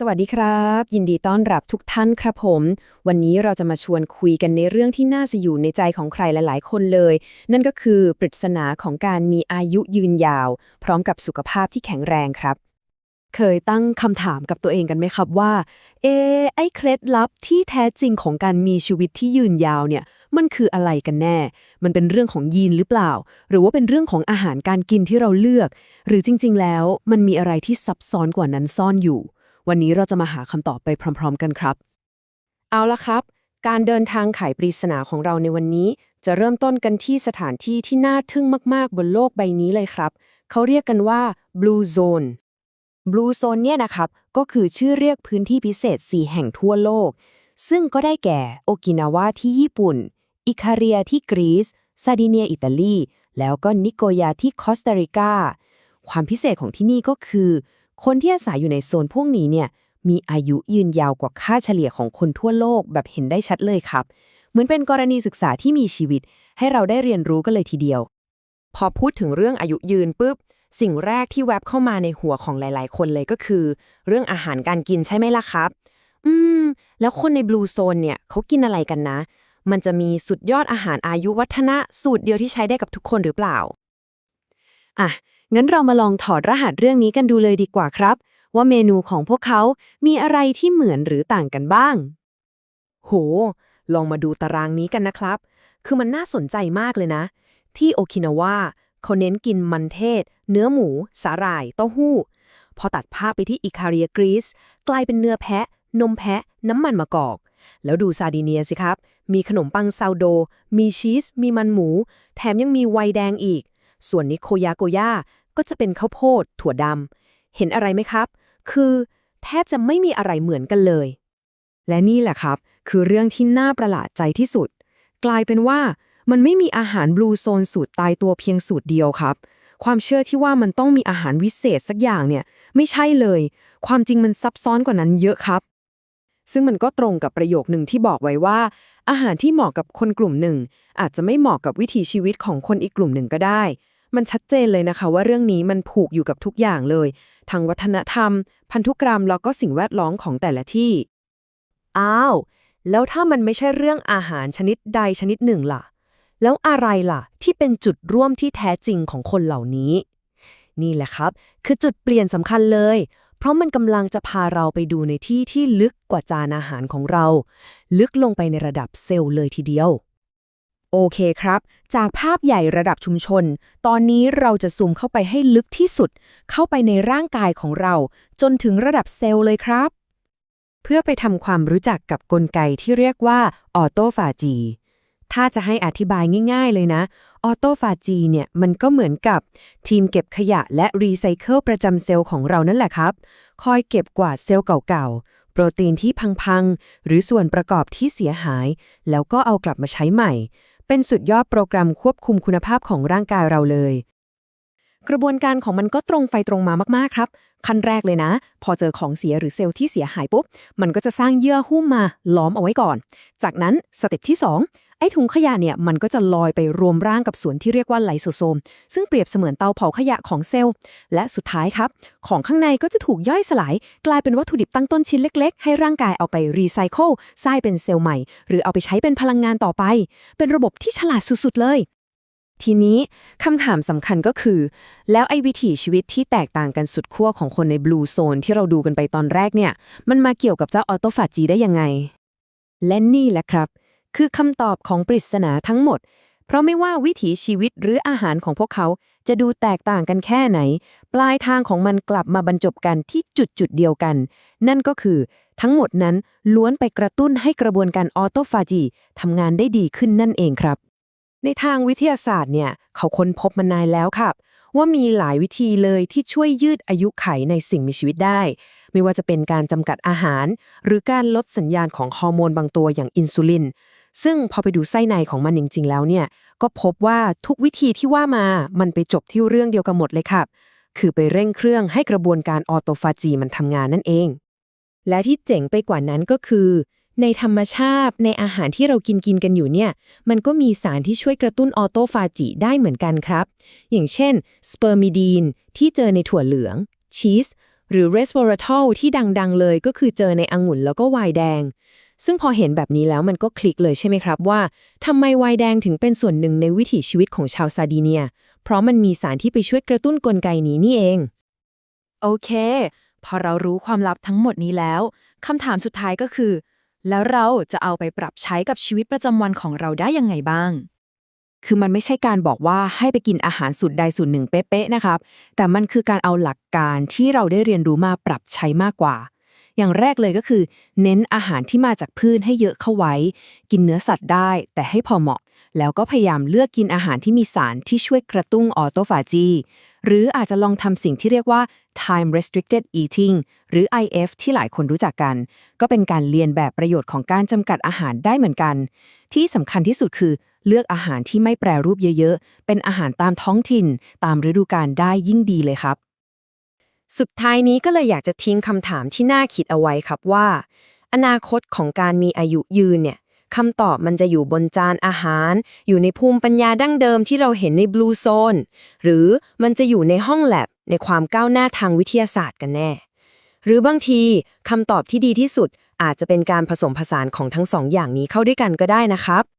สวัสดีครับ ยินดีต้อนรับทุกท่านครับผม วันนี้เราจะมาชวนคุยกันในเรื่องที่น่าจะอยู่ในใจของใครหลายๆ คนเลย นั่นก็คือปริศนาของการมีอายุยืนยาว พร้อมกับสุขภาพที่แข็งแรงครับ เคยตั้งคำถามกับตัวเองกันไหมครับว่า เอ ไอ้เคล็ดลับที่แท้จริงของการมีชีวิตที่ยืนยาวเนี่ย มันคืออะไรกันแน่ มันเป็นเรื่องของยีนหรือเปล่า หรือว่าเป็นเรื่องของอาหารการกินที่เราเลือก หรือจริง ๆ แล้ว มันมีอะไรที่ซับซ้อนกว่านั้นซ่อนอยู่ วันนี้เราจะมาหาคำตอบไปพร้อม ๆ กันครับ เอาละครับ การเดินทางไขปริศนาของเราในวันนี้ จะเริ่มต้นกันที่สถานที่ที่น่าทึ่งมาก ๆ บนโลกใบนี้เลยครับ เขาเรียกกันว่า Blue Zone บลูโซนเนี่ยนะครับ ก็คือชื่อเรียกพื้นที่พิเศษ 4 แห่งทั่วโลก ซึ่งก็ได้แก่โอกินาวาที่ญี่ปุ่น อิคาเรียที่กรีซ ซาดิเนียอิตาลี แล้วก็นิโกยาที่คอสตาริกา ความพิเศษของที่นี่ก็คือ คนที่อาศัยอยู่ในโซนพวกนี้เนี่ยมีอายุยืนยาวกว่าค่าเฉลี่ยของคนทั่วโลกแบบเห็นได้ชัดเลยครับ เหมือนเป็นกรณีศึกษาที่มีชีวิต ให้เราได้เรียนรู้กันเลยทีเดียว พอพูดถึงเรื่องอายุยืนปุ๊บ สิ่งแรกที่แวบเข้ามาในหัวของหลาย ๆ คนเลยก็คือ เรื่องอาหารการกินใช่ไหมล่ะครับ อืม แล้วคนในบลูโซนเนี่ยเขากินอะไรกันนะ มันจะมีสุดยอดอาหารอายุวัฒนะสูตรเดียวที่ใช้ได้กับทุกคนหรือเปล่า อะ งั้นเรามาลองถอดรหัสเรื่องนี้กันดูเลยดีกว่าครับ ว่าเมนูของพวกเขา มีอะไรที่เหมือนหรือต่างกันบ้าง โห ลองมาดูตารางนี้กันนะครับ คือมันน่าสนใจมากเลยนะ ที่โอกินาวาเขาเน้นกินมันเทศ เนื้อหมู สาหร่าย เต้าหู้ พอตัดภาพไปที่อิคาเรียกรีซกลายเป็นเนื้อแพะ นมแพะ น้ำมันมะกอก แล้วดูซาดิเนียสิครับ มีขนมปังซาวโด มีชีส มีมันหมู แถมยังมีไวน์แดงอีก ส่วนนิโคยาโกย่า ก็จะเป็นข้าวโพด ถั่วดำเห็นอะไรไหมครับ คือแทบจะไม่มีอะไรเหมือนกันเลย และนี่แหละครับ คือเรื่องที่น่าประหลาดใจที่สุด กลายเป็นว่ามันไม่มีอาหารบลูโซนสูตรตายตัวเพียงสูตรเดียวครับ ความเชื่อที่ว่ามันต้องมีอาหารวิเศษสักอย่างเนี่ย ไม่ใช่เลย ความจริงมันซับซ้อนกว่านั้นเยอะครับ ซึ่งมันก็ตรงกับประโยคหนึ่งที่บอกไว้ว่า อาหารที่เหมาะกับคนกลุ่มหนึ่ง อาจจะไม่เหมาะกับวิถีชีวิตของคนอีกกลุ่มหนึ่งก็ได้ มันชัดเจนเลยนะคะว่าเรื่องนี้มันผูกอยู่กับทุกอย่างเลยทั้งวัฒนธรรม พันธุกรรมแล้วก็สิ่งแวดล้อมของแต่ละที่ อ้าว แล้วถ้ามันไม่ใช่เรื่องอาหารชนิดใดชนิดหนึ่งล่ะ แล้วอะไรล่ะ ที่เป็นจุดร่วมที่แท้จริงของคนเหล่านี้ นี่แหละครับ คือจุดเปลี่ยนสำคัญเลย เพราะมันกำลังจะพาเราไปดูในที่ที่ลึกกว่าจานอาหารของเรา ลึกลงไปในระดับเซลล์เลยทีเดียว โอเคครับ จากภาพใหญ่ระดับชุมชน ตอนนี้เราจะซูมเข้าไปให้ลึกที่สุด เข้าไปในร่างกายของเรา จนถึงระดับเซลล์เลยครับ เพื่อไปทำความรู้จักกับกลไกที่เรียกว่าออโตฟาจี ถ้าจะให้อธิบายง่ายๆเลยนะ ออโตฟาจีเนี่ยมันก็เหมือนกับทีมเก็บขยะและรีไซเคิลประจำเซลล์ของเรานั่นแหละครับ คอยเก็บกวาดเซลล์เก่าๆ โปรตีนที่พังๆ หรือส่วนประกอบที่เสียหาย แล้วก็เอากลับมาใช้ใหม่ เป็นสุดยอดโปรแกรมควบคุมคุณภาพของร่างกายเราเลย กระบวนการของมันก็ตรงไฟตรงมามากๆครับ ขั้นแรกเลยนะ พอเจอของเสียหรือเซลล์ที่เสียหายปุ๊บ มันก็จะสร้างเยื่อหุ้มมาล้อมเอาไว้ก่อน จากนั้นสเต็ปที่ 2 ไอ้ถุงขยะเนี่ยมันก็จะลอยไปรวมร่างกับส่วนที่เรียกว่าไลโซโซม ซึ่งเปรียบเสมือนเตาเผาขยะของเซลล์ และสุดท้ายครับ ของข้างในก็จะถูกย่อยสลาย กลายเป็นวัตถุดิบตั้งต้นชิ้นเล็กๆ ให้ร่างกายเอาไปรีไซเคิลสร้างเป็นเซลล์ใหม่ หรือเอาไปใช้เป็นพลังงานต่อไป เป็นระบบที่ฉลาดสุดๆเลยทีนี้คำถามสำคัญก็คือ แล้วไอ้วิถีชีวิตที่แตกต่างกันสุดขั้วของคนในบลูโซนที่เราดูกันไปตอนแรกเนี่ย มันมาเกี่ยวกับเจ้าออโตฟาจีได้ยังไง และนี่แหละครับ คือคำตอบของปริศนาทั้งหมด เพราะไม่ว่าวิถีชีวิตหรืออาหารของพวกเขาจะดูแตกต่างกันแค่ไหน ปลายทางของมันกลับมาบรรจบกันที่จุดจุดเดียวกัน นั่นก็คือทั้งหมดนั้นล้วนไปกระตุ้นให้กระบวนการออโตฟาจีทำงานได้ดีขึ้นนั่นเองครับ ในทางวิทยาศาสตร์เนี่ย เขาค้นพบมานานแล้วครับ ว่ามีหลายวิธีเลยที่ช่วยยืดอายุไขในสิ่งมีชีวิตได้ ไม่ว่าจะเป็นการจำกัดอาหาร หรือการลดสัญญาณของฮอร์โมนบางตัวอย่างอินซูลิน ซึ่งพอไปดูไส้ในของมันจริงๆแล้วเนี่ย ก็พบว่าทุกวิธีที่ว่ามา มันไปจบที่เรื่องเดียวกันหมดเลยครับ คือไปเร่งเครื่องให้กระบวนการออโตฟาจีมันทำงานนั่นเอง และที่เจ๋งไปกว่านั้นก็คือ ในธรรมชาติในอาหารที่เรากินกินกันอยู่เนี่ย มันก็มีสารที่ช่วยกระตุ้นออโตฟาจิได้เหมือนกันครับ อย่างเช่นสเปอร์มิดีนที่เจอในถั่วเหลือง ชีสหรือ resveratrol ที่ดังๆ เลยก็คือเจอในองุ่นแล้วก็ไวน์แดง ซึ่งพอเห็นแบบนี้แล้วมันก็คลิกเลยใช่ไหมครับว่าทำไมไวน์แดงถึงเป็นส่วนหนึ่งในวิถีชีวิตของชาวซาร์ดีเนีย เพราะมันมีสารที่ไปช่วยกระตุ้นกลไกนี้นี่เอง โอเค พอเรารู้ความลับทั้งหมดนี้แล้วคำถามสุดท้ายก็คือ แล้วเราจะเอาไปปรับใช้กับชีวิตประจำวันของเราได้ยังไงบ้างคือมันไม่ใช่การบอกว่าให้ไปกินอาหารสูตรใดสูตรหนึ่งเป๊ะๆนะครับ แต่มันคือการเอาหลักการที่เราได้เรียนรู้มาปรับใช้มากกว่า อย่างแรกเลยก็คือ เน้นอาหารที่มาจากพืชให้เยอะเข้าไว้ กินเนื้อสัตว์ได้ แต่ให้พอเหมาะ แล้วก็พยายามเลือกกินอาหารที่มีสารที่ช่วยกระตุ้นออโตฟาจี หรืออาจจะลองทำสิ่งที่เรียกว่า time restricted eating หรือ IF ที่หลายคนรู้จักกัน ก็เป็นการเรียนแบบประโยชน์ของการจำกัดอาหารได้เหมือนกัน ที่สำคัญที่สุดคือเลือกอาหารที่ไม่แปรรูปเยอะ ๆ เป็นอาหารตามท้องถิ่น ตามฤดูกาลได้ยิ่งดีเลยครับ สุดท้ายนี้ก็เลยอยากจะทิ้งคำถามที่น่าคิดเอาไว้ครับว่า อนาคตของการมีอายุยืนเนี่ยคำตอบมันจะอยู่บนจานอาหาร อยู่ในภูมิปัญญาดั้งเดิมที่เราเห็นในบลูโซนหรือมันจะอยู่ในห้องแลบในความก้าวหน้าทางวิทยาศาสตร์กันแน่ หรือบางทีคำตอบที่ดีที่สุดอาจจะเป็นการผสมผสานของทั้งสองอย่างนี้เข้าด้วยกันก็ได้นะครับ